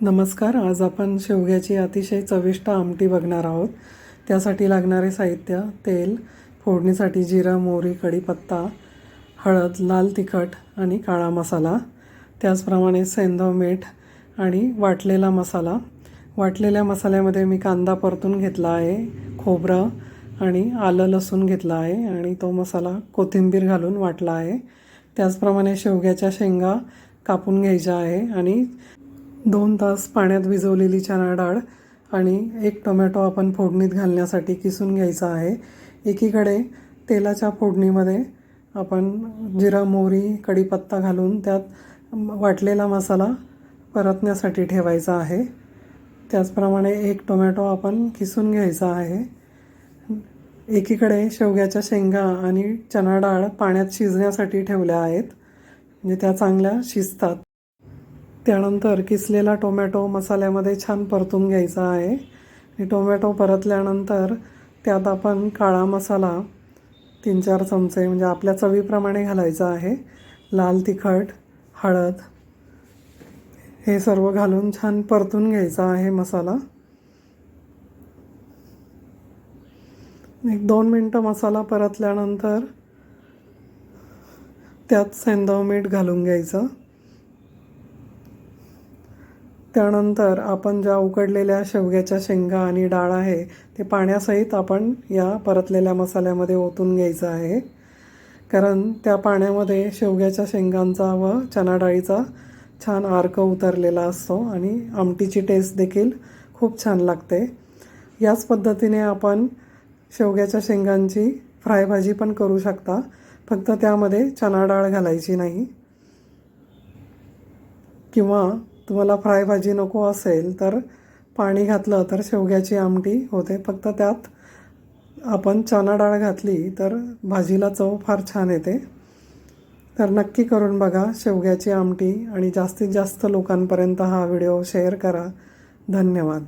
नमस्कार आज आपण शेवग्याची अतिशय चविष्ट आमटी बघणार आहोत. त्यासाठी लागणारे साहित्य तेल फोडणीसाठी जिरा मोहरी कढीपत्ता हळद लाल तिखट आणि काळा मसाला त्याचप्रमाणे सेंधव मीठ आणि वाटलेला मसाला. वाटलेल्या मसाल्यामध्ये मी कांदा परतून घेतला आहे खोबरं आणि आलं लसूण घेतलं आहे आणि तो मसाला कोथिंबीर घालून वाटला आहे. त्याचप्रमाणे शेवग्याच्या शेंगा कापून घ्यायच्या आहे आणि दोन तास पाण्यात भिजवलेली चणा डाळ आणि एक टोमॅटो आपण फोडणीत घालण्यासाठी किसून घ्यायचा आहे. एकीकडे तेलाच्या फोडणीमध्ये आपण जिरा मोहरी कढीपत्ता घालून त्यात वाटलेला मसाला परतण्यासाठी ठेवायचा आहे. त्याचप्रमाणे एक टोमॅटो आपण किसून घ्यायचा आहे. एकीकडे शेवग्याच्या शेंगा आणि चणा डाळ पाण्यात शिजण्यासाठी ठेवल्या आहेत. म्हणजे त्या चांगल्या शिजतात. त्यानंतर किसलेला टोमॅटो मसाल्यामध्ये छान परतून घ्यायचा आहे. आणि टोमॅटो परतल्यानंतर त्यात आपण काळा मसाला तीन चार चमचे म्हणजे आपल्या चवीप्रमाणे घालायचा आहे. लाल तिखट हळद हे सर्व घालून छान परतून घ्यायचा आहे मसाला. एक दोन मिनटं मसाला परतल्यानंतर त्यात सेंदव मीठ घालून घ्यायचं. त्यानंतर आपण ज्या उकडलेल्या शेवग्याच्या शेंगा आणि डाळ आहे ते पाण्यासहित आपण या परतलेल्या मसाल्यामध्ये ओतून घ्यायचं आहे. कारण त्या पाण्यामध्ये शेवग्याच्या शेंगांचा व चना डाळीचा छान अर्क उतरलेला असतो आणि आमटीची टेस्ट देखील खूप छान लागते. याच पद्धतीने आपण शेवग्याच्या शेंगांची फ्राय भाजी पण करू शकता फक्त त्यामध्ये चना डाळ घालायची नाही. किंवा तुम्हाला फ्राय भाजी नको असेल तर पाणी घातलं तर शेवग्याची आमटी होते. फक्त त्यात आपण चणा डाळ घातली तर भाजीला चव फार छान येते. तर नक्की करून बघा शेवग्याची आमटी आणि जास्तीत जास्त लोकांपर्यंत हा व्हिडिओ शेअर करा. धन्यवाद.